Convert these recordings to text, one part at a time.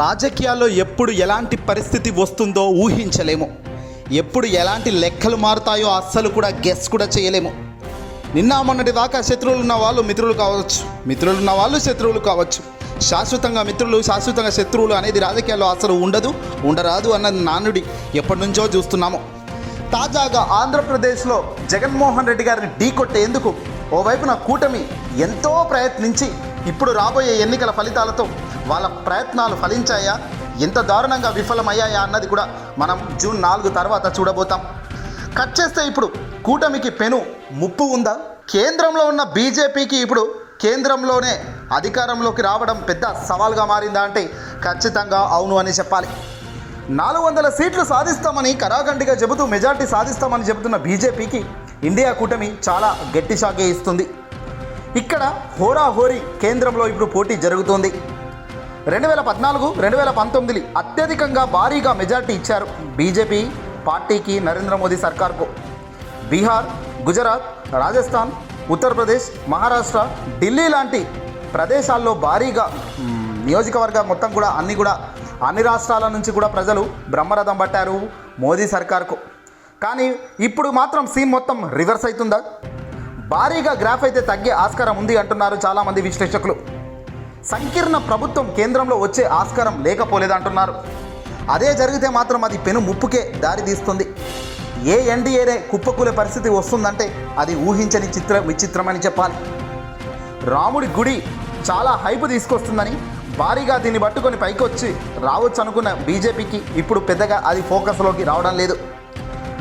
రాజకీయాల్లో ఎప్పుడు ఎలాంటి పరిస్థితి వస్తుందో ఊహించలేము. ఎప్పుడు ఎలాంటి లెక్కలు మారుతాయో అస్సలు కూడా గెస్ కూడా చేయలేము. నిన్న మొన్నటి దాకా శత్రువులు ఉన్న వాళ్ళు మిత్రులు కావచ్చు. మిత్రులు ఉన్న వాళ్ళు శత్రువులు కావచ్చు. శాశ్వతంగా మిత్రులు శాశ్వతంగా శత్రువులు అనేది రాజకీయాల్లో అసలు ఉండదు ఉండరాదు అన్న నానుడి ఎప్పటి నుంచో చూస్తున్నాము. తాజాగా ఆంధ్రప్రదేశ్లో జగన్మోహన్ రెడ్డి గారిని ఢీకొట్టేందుకు ఓవైపున కూటమి ఎంతో ప్రయత్నించి ఇప్పుడు రాబోయే ఎన్నికల ఫలితాలతో వాళ్ళ ప్రయత్నాలు ఫలించాయా? ఎంత దారుణంగా విఫలమయ్యాయా అన్నది కూడా మనం జూన్ నాలుగు తర్వాత చూడబోతాం. కట్ చేస్తే ఇప్పుడు కూటమికి పెను ముప్పు ఉందా? కేంద్రంలో ఉన్న బీజేపీకి ఇప్పుడు కేంద్రంలోనే అధికారంలోకి రావడం పెద్ద సవాల్గా మారిందా అంటే ఖచ్చితంగా అవును అని చెప్పాలి. నాలుగు వందల సీట్లు సాధిస్తామని కరాఖండిగా చెబుతూ మెజార్టీ సాధిస్తామని చెబుతున్న బీజేపీకి ఇండియా కూటమి చాలా గట్టి షాకే ఇస్తుంది. ఇక్కడ హోరాహోరీ కేంద్రంలో ఇప్పుడు పోటీ జరుగుతోంది. రెండు వేల పద్నాలుగు రెండు వేల పంతొమ్మిది అత్యధికంగా భారీగా మెజార్టీ ఇచ్చారు బీజేపీ పార్టీకి నరేంద్ర మోదీ సర్కార్కు. బీహార్ గుజరాత్ రాజస్థాన్ ఉత్తరప్రదేశ్ మహారాష్ట్ర ఢిల్లీ లాంటి ప్రదేశాల్లో భారీగా నియోజకవర్గం మొత్తం కూడా అన్ని కూడా అన్ని రాష్ట్రాల నుంచి కూడా ప్రజలు బ్రహ్మరథం పట్టారు మోదీ సర్కార్కు. కానీ ఇప్పుడు మాత్రం సీన్ మొత్తం రివర్స్ అవుతుందా భారీగా గ్రాఫ్ అయితే తగ్గే ఆస్కారం ఉంది అంటున్నారు చాలామంది విశ్లేషకులు. సంకీర్ణ ప్రభుత్వం కేంద్రంలో వచ్చే ఆస్కారం లేకపోలేదంటున్నారు. అదే జరిగితే మాత్రం అది పెను ముప్పుకే దారి తీస్తుంది. ఏ ఎన్డీఏనే కుప్పకూలే పరిస్థితి వస్తుందంటే అది ఊహించని చిత్ర విచిత్రమని చెప్పాలి. రాముడి గుడి చాలా హైపు తీసుకొస్తుందని భారీగా దీన్ని పట్టుకొని పైకి వచ్చి రావచ్చు అనుకున్న బీజేపీకి ఇప్పుడు పెద్దగా అది ఫోకస్లోకి రావడం లేదు.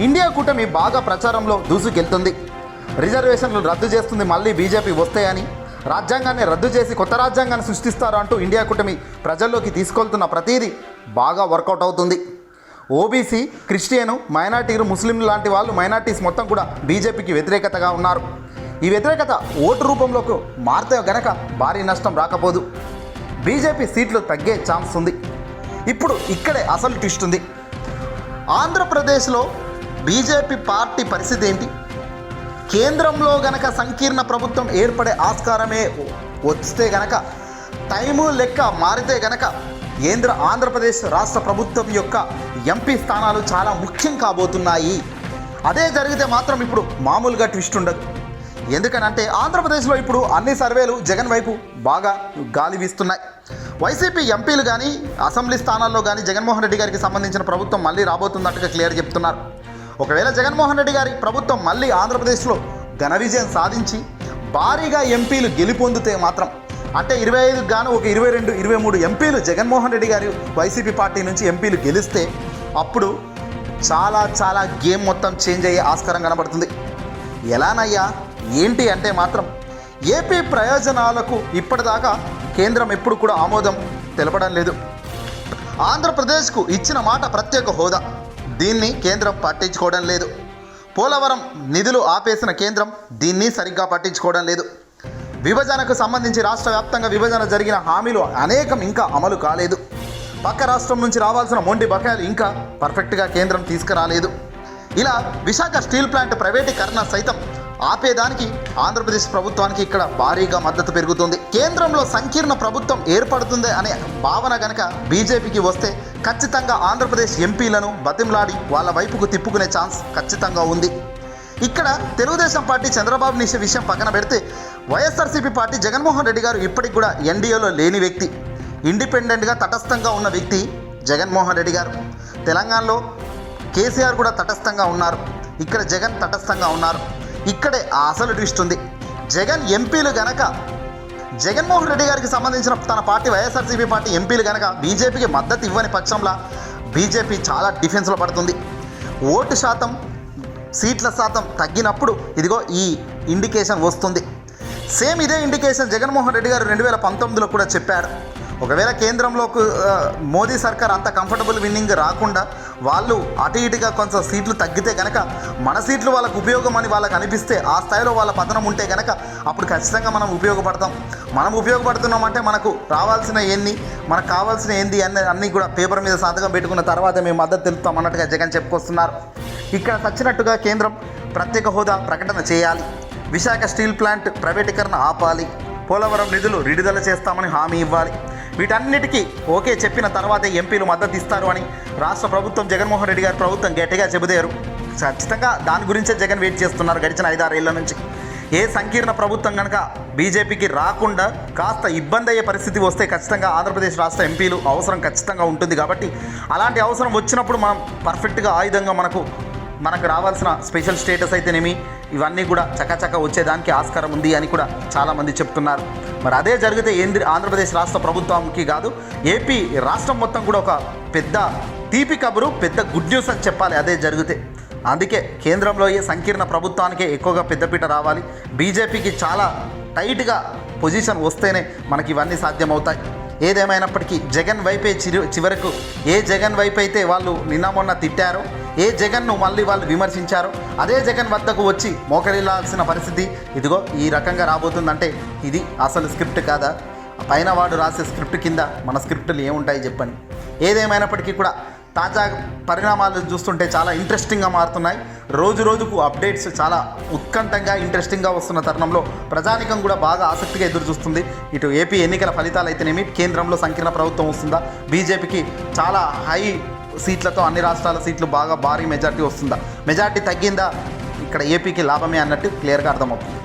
ఇండియా కూటమి బాగా ప్రచారంలో దూసుకెళ్తుంది. రిజర్వేషన్లు రద్దు చేస్తుంది మళ్ళీ బీజేపీ వస్తాయని రాజ్యాంగాన్ని రద్దు చేసి కొత్త రాజ్యాంగాన్ని సృష్టిస్తారు అంటూ ఇండియా కూటమి ప్రజల్లోకి తీసుకెళ్తున్న ప్రతీది బాగా వర్కౌట్ అవుతుంది. ఓబీసీ క్రిస్టియను మైనార్టీలు ముస్లింలు లాంటి వాళ్ళు మైనార్టీస్ మొత్తం కూడా బీజేపీకి వ్యతిరేకతగా ఉన్నారు. ఈ వ్యతిరేకత ఓటు రూపంలోకి మారితే గనక భారీ నష్టం రాకపోదు. బీజేపీ సీట్లు తగ్గే ఛాన్స్ ఉంది. ఇప్పుడు ఇక్కడే అసలు ట్విస్ట్ ఉంది. ఆంధ్రప్రదేశ్లో బీజేపీ పార్టీ పరిస్థితి ఏంటి? కేంద్రంలో గనక సంకీర్ణ ప్రభుత్వం ఏర్పడే ఆస్కారమే వస్తే గనక టైము లెక్క మారితే గనక కేంద్ర ఆంధ్రప్రదేశ్ రాష్ట్ర ప్రభుత్వం యొక్క ఎంపీ స్థానాలు చాలా ముఖ్యం కాబోతున్నాయి. అదే జరిగితే మాత్రం ఇప్పుడు మామూలుగా ట్విస్ట్ ఉండదు. ఎందుకనంటే ఆంధ్రప్రదేశ్లో ఇప్పుడు అన్ని సర్వేలు జగన్ వైపు బాగా గాలి వీస్తున్నాయి. వైసీపీ ఎంపీలు కానీ అసెంబ్లీ స్థానాల్లో కానీ జగన్మోహన్ రెడ్డి గారికి సంబంధించిన ప్రభుత్వం మళ్ళీ రాబోతున్నట్టుగా క్లియర్ చెప్తున్నారు. ఒకవేళ జగన్మోహన్ రెడ్డి గారి ప్రభుత్వం మళ్ళీ ఆంధ్రప్రదేశ్లో ఘన విజయం సాధించి భారీగా ఎంపీలు గెలుపొందితే మాత్రం అంటే ఇరవై ఐదు గాను ఒక ఇరవై రెండు ఇరవై మూడు ఎంపీలు జగన్మోహన్ రెడ్డి గారి వైసీపీ పార్టీ నుంచి ఎంపీలు గెలిస్తే అప్పుడు చాలా చాలా గేమ్ మొత్తం చేంజ్ అయ్యే ఆస్కారం కనబడుతుంది. ఎలానయ్యా? ఏంటి అంటే మాత్రం ఏపీ ప్రయోజనాలకు ఇప్పటిదాకా కేంద్రం ఎప్పుడు కూడా ఆమోదం తెలపడం లేదు. ఆంధ్రప్రదేశ్కు ఇచ్చిన మాట ప్రత్యేక హోదా. దీన్ని కేంద్రం పట్టించుకోవడం లేదు. పోలవరం నిధులు ఆపేసిన కేంద్రం దీన్ని సరిగ్గా పట్టించుకోవడం లేదు. విభజనకు సంబంధించి రాష్ట్ర వ్యాప్తంగా విభజన జరిగిన హామీలు అనేకం ఇంకా అమలు కాలేదు. పక్క రాష్ట్రం నుంచి రావాల్సిన మొండి బకాయిలు ఇంకా పర్ఫెక్ట్గా కేంద్రం తీసుకురాలేదు. ఇలా విశాఖ స్టీల్ ప్లాంట్ ప్రైవేటీకరణ సైతం ఆపేదానికి ఆంధ్రప్రదేశ్ ప్రభుత్వానికి ఇక్కడ భారీగా మద్దతు పెరుగుతుంది. కేంద్రంలో సంకీర్ణ ప్రభుత్వం ఏర్పడుతుంది అనే భావన గనక బీజేపీకి వస్తే ఖచ్చితంగా ఆంధ్రప్రదేశ్ ఎంపీలను బతిమ్లాడి వాళ్ళ వైపుకు తిప్పుకునే ఛాన్స్ ఖచ్చితంగా ఉంది. ఇక్కడ తెలుగుదేశం పార్టీ చంద్రబాబు నిష విషయం పక్కన పెడితే వైఎస్ఆర్సీపీ పార్టీ జగన్మోహన్ రెడ్డి గారు ఇప్పటికి కూడా ఎన్డీఏలో లేని వ్యక్తి. ఇండిపెండెంట్గా తటస్థంగా ఉన్న వ్యక్తి జగన్మోహన్ రెడ్డి గారు. తెలంగాణలో కేసీఆర్ కూడా తటస్థంగా ఉన్నారు. ఇక్కడ జగన్ తటస్థంగా ఉన్నారు. ఇక్కడే ఆ అసలు ట్విస్ట్ ఉంది. జగన్ ఎంపీలు గనక జగన్మోహన్ రెడ్డి గారికి సంబంధించిన తన పార్టీ వైఎస్ఆర్సీపీ పార్టీ ఎంపీలు కనుక బీజేపీకి మద్దతు ఇవ్వని పక్షంలో బీజేపీ చాలా డిఫెన్స్లో పడుతుంది. ఓటు శాతం సీట్ల శాతం తగ్గినప్పుడు ఇదిగో ఈ ఇండికేషన్ వస్తుంది. సేమ్ ఇదే ఇండికేషన్ జగన్మోహన్ రెడ్డి గారు రెండు వేల పంతొమ్మిదిలో కూడా చెప్పారు. ఒకవేళ కేంద్రంలోకి మోదీ సర్కార్ అంత కంఫర్టబుల్ విన్నింగ్ రాకుండా వాళ్ళు అటు ఇటుగా కొంచెం సీట్లు తగ్గితే కనుక మన సీట్లు వాళ్ళకు ఉపయోగం అని వాళ్ళకి అనిపిస్తే ఆ స్థాయిలో వాళ్ళ పతనం ఉంటే కనుక అప్పుడు ఖచ్చితంగా మనం ఉపయోగపడతాం. మనం ఉపయోగపడుతున్నామంటే మనకు రావాల్సిన ఎన్ని మనకు కావాల్సిన ఏంది అన్ని అన్నీ కూడా పేపర్ మీద సంతకం పెట్టుకున్న తర్వాత మేము మద్దతు తెలుపుతాం అన్నట్టుగా జగన్ చెప్పుకొస్తున్నారు. ఇక్కడ సచ్చినట్టుగా కేంద్రం ప్రత్యేక హోదా ప్రకటన చేయాలి. విశాఖ స్టీల్ ప్లాంట్ ప్రైవేటీకరణ ఆపాలి. పోలవరం నిధులు విడుదల చేస్తామని హామీ ఇవ్వాలి. వీటన్నిటికీ ఓకే చెప్పిన తర్వాతే ఎంపీలు మద్దతు ఇస్తారు అని రాష్ట్ర ప్రభుత్వం జగన్మోహన్ రెడ్డి గారి ప్రభుత్వం గట్టిగా చెబుతారు. ఖచ్చితంగా దాని గురించే జగన్ వెయిట్ చేస్తున్నారు గడిచిన ఐదారేళ్ళ నుంచి. ఏ సంకీర్ణ ప్రభుత్వం కనుక బీజేపీకి రాకుండా కాస్త ఇబ్బంది అయ్యే పరిస్థితి వస్తే ఖచ్చితంగా ఆంధ్రప్రదేశ్ రాష్ట్ర ఎంపీలు అవసరం ఖచ్చితంగా ఉంటుంది కాబట్టి అలాంటి అవసరం వచ్చినప్పుడు మనం పర్ఫెక్ట్గా ఆయుధంగా మనకు మనకు రావాల్సిన స్పెషల్ స్టేటస్ అయితేనేమి ఇవన్నీ కూడా చక్కచక్క వచ్చేదానికి ఆస్కారం ఉంది అని కూడా చాలామంది చెప్తున్నారు. మరి అదే జరిగితే ఏంది? ఆంధ్రప్రదేశ్ రాష్ట్ర ప్రభుత్వంకి కాదు ఏపీ రాష్ట్రం మొత్తం కూడా ఒక పెద్ద తీపి కబురు పెద్ద గుడ్ న్యూస్ అని చెప్పాలి అదే జరిగితే. అందుకే కేంద్రంలో ఏ సంకీర్ణ ప్రభుత్వానికే ఎక్కువగా పెద్దపీట రావాలి. బీజేపీకి చాలా టైట్గా పొజిషన్ వస్తేనే మనకి ఇవన్నీ సాధ్యమవుతాయి. ఏదేమైనప్పటికీ జగన్ వైపే చిరు చివరకు ఏ జగన్ వైపు అయితే వాళ్ళు నిన్న మొన్న తిట్టారో ఏ జగన్ను మళ్ళీ వాళ్ళు విమర్శించారో? అదే జగన్ వద్దకు వచ్చి మోకరిల్లాల్సిన పరిస్థితి. ఇదిగో ఈ రకంగా రాబోతుందంటే ఇది అసలు స్క్రిప్ట్ కాదా? పైన వాడు రాసే స్క్రిప్ట్ కింద మన స్క్రిప్టులు ఏముంటాయి చెప్పండి. ఏదేమైనప్పటికీ కూడా తాజా పరిణామాలు చూస్తుంటే చాలా ఇంట్రెస్టింగ్గా మారుతున్నాయి. రోజు రోజుకు అప్డేట్స్ చాలా ఉత్కంఠంగా ఇంట్రెస్టింగ్గా వస్తున్న తరుణంలో ప్రజానికం కూడా బాగా ఆసక్తిగా ఎదురు చూస్తుంది. ఇటు ఏపీ ఎన్నికల ఫలితాలు అయితేనేమి కేంద్రంలో సంకీర్ణ ప్రభుత్వం వస్తుందా? బీజేపీకి చాలా హై సీట్లతో అన్ని రాష్ట్రాల సీట్లు బాగా భారీ మెజార్టీ వస్తుందా? మెజార్టీ తగ్గిందా? ఇక్కడ ఏపీకి లాభమే అన్నట్టు క్లియర్గా అర్థమవుతుంది.